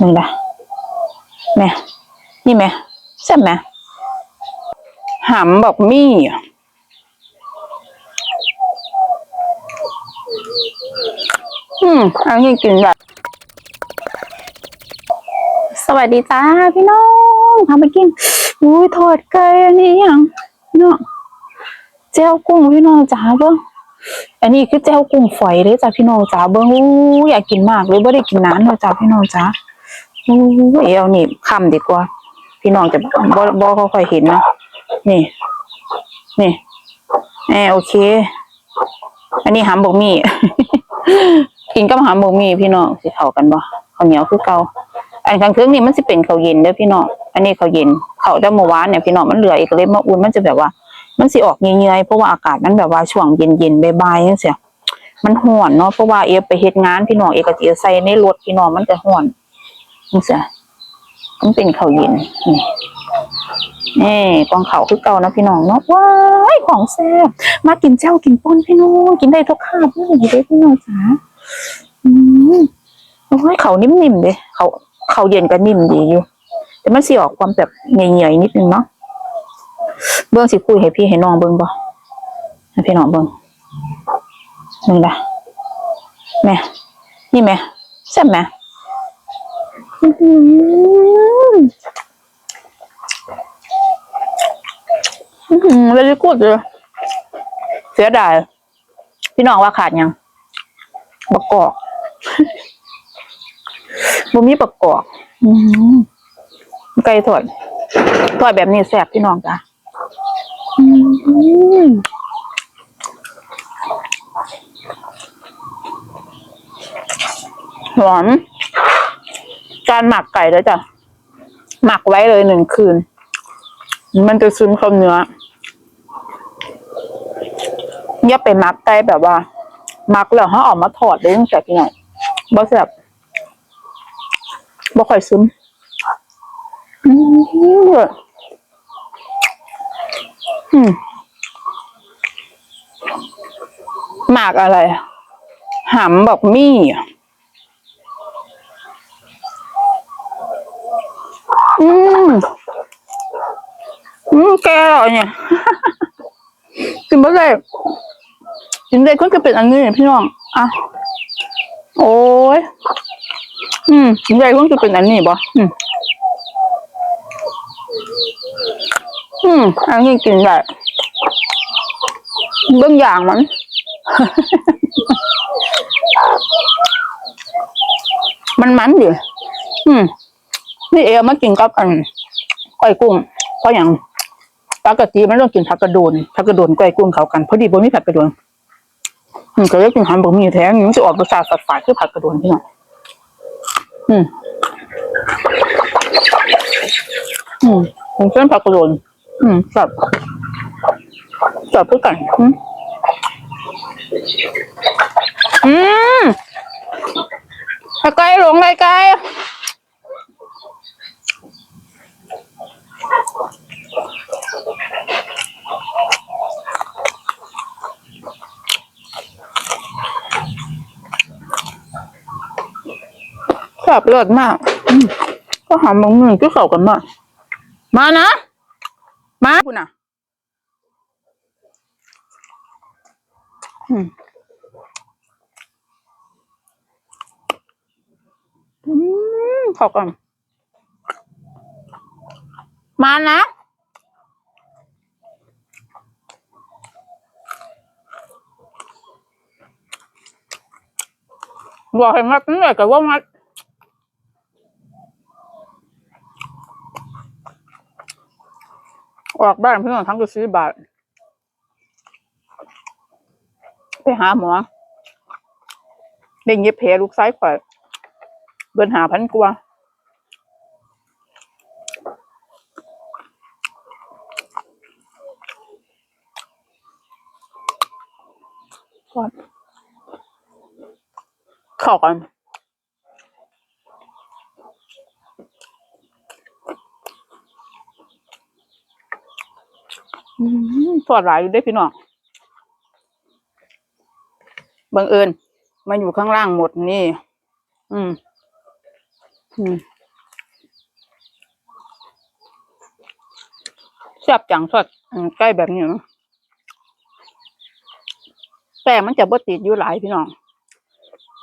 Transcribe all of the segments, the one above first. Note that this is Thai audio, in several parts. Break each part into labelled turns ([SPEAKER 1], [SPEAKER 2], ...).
[SPEAKER 1] มึงละแม่นี่แม่แซ่บไหมหำบอกมี่อืมอันนี้กินแบบสวัสดีจ้าพี่น้องทำไปกินอุ้ยทอดไก่อันนี้ยังเนาะเจ้ากุ้งพี่น้องจ๋าเบิ้งอันนี้คือเจ้ากุ้งฝอยเลยจ้ะพี่น้องจ๋าเบิ้งอู้อยากกินมากเลยไม่ได้กินนานเลยจ้ะพี่น้องจ๋า เอวนี่คำดีกว่า พี่น้องจะบ่บ่ค่อยเห็นเนาะนี่ นี่แอโอเค อันนี้หามบกมี่กินกับหามบกมี่พี่น้องสิเข้ากันบ่ข้าวเหนียวคือเก่าอันกลางคืนนี่มันสิเป็นข้าวเย็นเด้อพี่น้องอันนี้ข้าวเย็นข้าวแต่เมื่อวานเนี่ยพี่น้องมันเหลืออีกเลยมาอุ่นมันจะแบบว่า มันสิออกเยื่อยๆเพราะว่าอากาศมันแบบว่าช่วงเย็นๆบ่ายๆจังซี่มันร้อนเนาะเพราะว่าเอไปเฮ็ดงานพี่น้องเอกก็สิใส่ในรถพี่น้องมันจะร้อน จังซี่มันเป็นเขาเย็นนี่นี่กองเขาคือเก่านะพี่น้องเนาะว้ายของแซ่บมากินเจ้ากินป้นพี่น้องกินได้ทุกคาบนี่อยู่ด้วยพี่น้องจ๋าอืมโอ้ยเขานิ่มๆเด้เขาเขาเย็นก็นิ่มดีอยู่ แต่มันสิออกความแบบเหนื่อยๆนิดนึงเนาะเบิ้งสิคุยให้พี่ให้น้องเบิ้งบ่ให้พี่น้องเบิ้งนี่ละแม่นี่แม่แซ่บไหม อืมเลยกูดเลยเสียดาย พี่น้องว่าขาดยังประกอบบ่มีประกอบไก่ทอดทอดแบบนี้แซ่บพี่น้องจ้ะอืมหวาน การหมักไก่แล้วจ้ะหมักไว้เลยหนึ่งคืน มันจะซึมเข้าเนื้ออย่าไปมักไก่แบบว่า มักแล้วเขาออกมาถอดได้ตั้งแต่กี่ไงบ่แซ่บบ่ค่อยซึมอืมอืมหมากอะไรหำบอกมี่อะอืม อืมแกอร่อย เนี่ย กินไม่ได้กินได้ก็จะเป็นอันนี้พี่น้องอะโอ้ยอืมกินได้ก็จะเป็นอันนี้บ่อืมอืมอันนี้กินได้เบื้องอย่างมันมันมันดิอืมนี่เอวมากินกับอันก้อยกุ้งเพราะอย่าง ปกติมันต้องกินผักกระโดนผักกระโดนก้อยกุ้งเขากันพอดีบ่มีผักกระโดนอืมก็เลยกินหามบ่มีแท้งมันจะออกรสชาติฝาดๆคือผักกระโดนพี่น้องอืมอืมผมเส้นผักกระโดนอืมสับสับเพื่อกันอืมอืมผักไก่หลงไก่ไก่ แซ่บเลิศมากอืมก็หอมบางหนึ่งก็เข้ากันมากมานะ มาคุณน่ะอืมอืมเข้ากันมานะบอกให้มัดนี่แหละแต่ว่ามัด ออกบ้านเพื่อนทั้งก็ซื้อบาท ไปหาหมอได้เย็บแผลลูกซ้ายข่อยเบินหาพันกว่าก่อนข้ากัน ทอดหลายอยู่ได้พี่น้องบังเอิญมาอยู่ข้างล่างหมดนี่ อืม อืมแซ่บจังสดอืมใกล้แบบนี้นะแป้งมันจะบ่ติดอยู่หลายพี่น้อง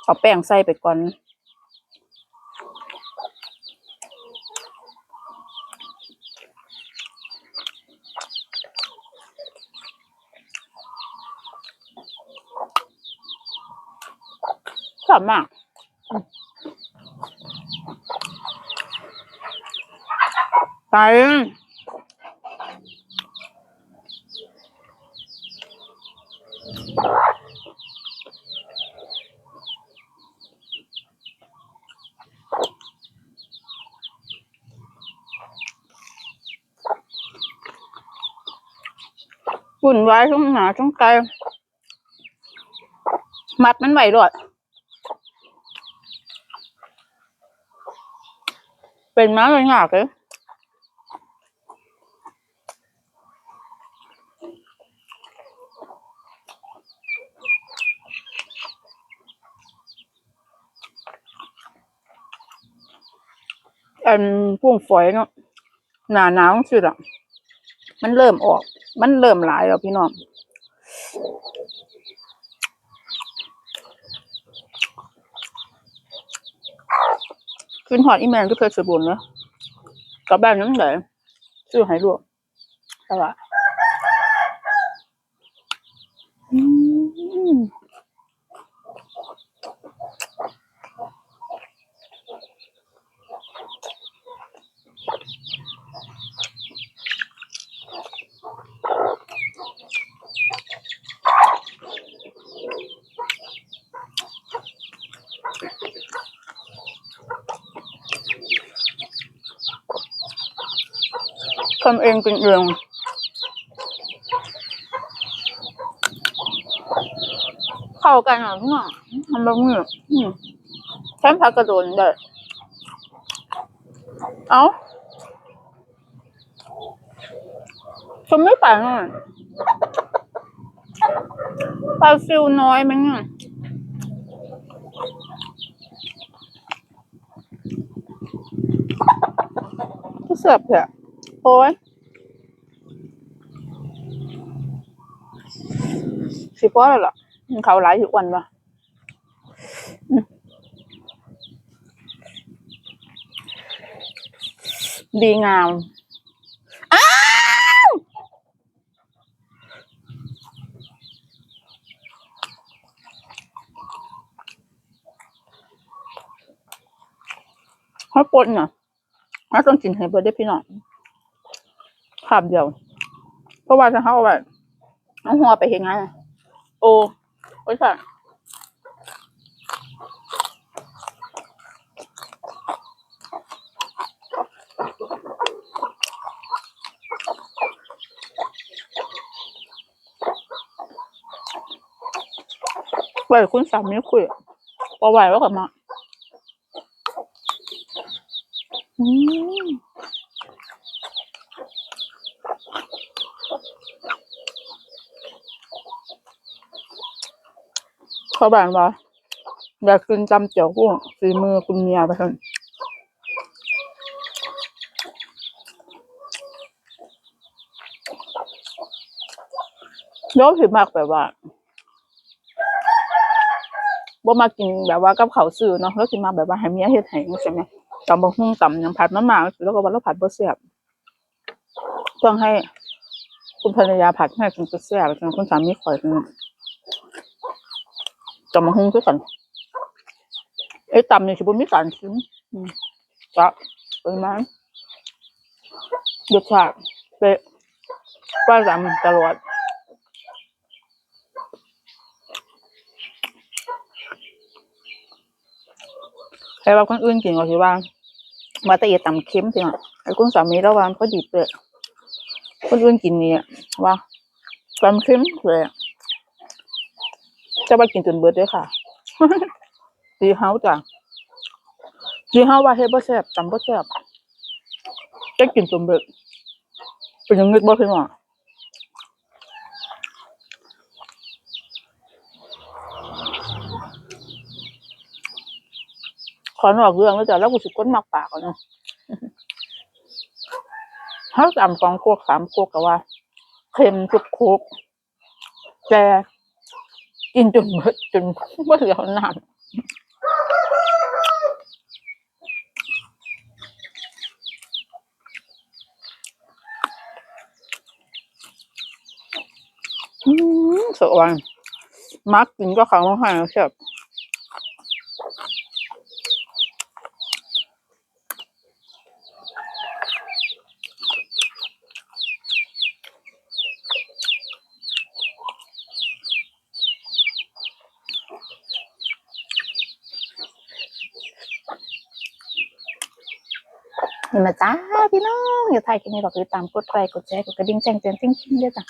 [SPEAKER 1] เอาแป้งใส่ไปก่อน ช อบมากไปวุ่นวายช่งหนาช่งไกลมัดมันไหวรอด เป็นม้าเลยหนักเลยอันพุ่งฝอยเนาะหนาหนาวสุดอะ มันเริ่มออก มันเริ่มหลายแล้วพี่น้อง ขึ้นหอดอีแมนก็เพชรบุญเนาะกลับบ้านน้ำไหลซื้อให้ลวกแต่ว่าอืม ทำเองเป็นเองเข้ากันอะพี่น้องทำแบบนี้อืมแค่พักกระโดนเด้อเอาฉันไม่ไปอะปลาซิวน้อยมั้งอะเสียบเถอะ โอ้ยสิพอแล้วล่ะมันเขาหลายทุกวันปะดีงาม อ้าวเขาปนน่ะเขาต้องกินให้เบิดได้พี่น้อง คำเดียว เพราะว่าถ้าเขาเอาไปเอาหัวไปเห็นไงโอ้โอ้ยค่ะไหวคุณสามีคุยพอไหวแล้วกลับมาอืม เขาบอกว่าอยากกินจำเจียวกุ้งฝีมือคุณเมียไปเถอะแล้วผิดมากแบบว่าบ่มากินแบบว่ากับเขาวซื้อเนาะแล้วสินมาแบบว่าให้เมียเฮ็ดให้ใช่ไหมตำบักหุ่งตำยังผัดมาม่าแล้วก็วันละผัดบ่แซ่บต้องให้คุณภรรยาผัดให้คุณจะแซ่บจนคุณสามีคอย คือตำบักหุ่งคือกันไอ้ตำนี่สิบ่มีการชิมอืมจะปริมาณรสชาติเป๊ะประจำตลอดใครว่าคนอื่นกินก็สิว่า มาแต่เอียดตำเค็มสิเนาะไอ้คุณสามีระวามันก็ดีเปะคนอื่นกินนี่อะว่าตำเค็มเลยอะ จะไปกินจนเบิดเด้วยค่ะดีเฮาจ้ะดีเฮาว่าเฮ็ดบ่แซ่บตำบ่แซ่บจะกินจนเบิดเป็นยังไงบ่พี่น้องขอนอกเรื่องแล้วจ้ะแล้วกูสิก้นมักปากก่อนเนาะถ้าจำสองโคกสามโคกก็ว่าเค็มทุกโคกแต่ กินจนเบิดจนเมื่อเหลือนานอืมสวยวันมักกินก็เขามาให้เชียบ นี่มาจ้าพี่น้องอย่าถ่ายกินในบอกติดตามกดไลค์กดแชร์กดกระดิ่งแจ้งเตือนจริงๆด้วยจ้ะ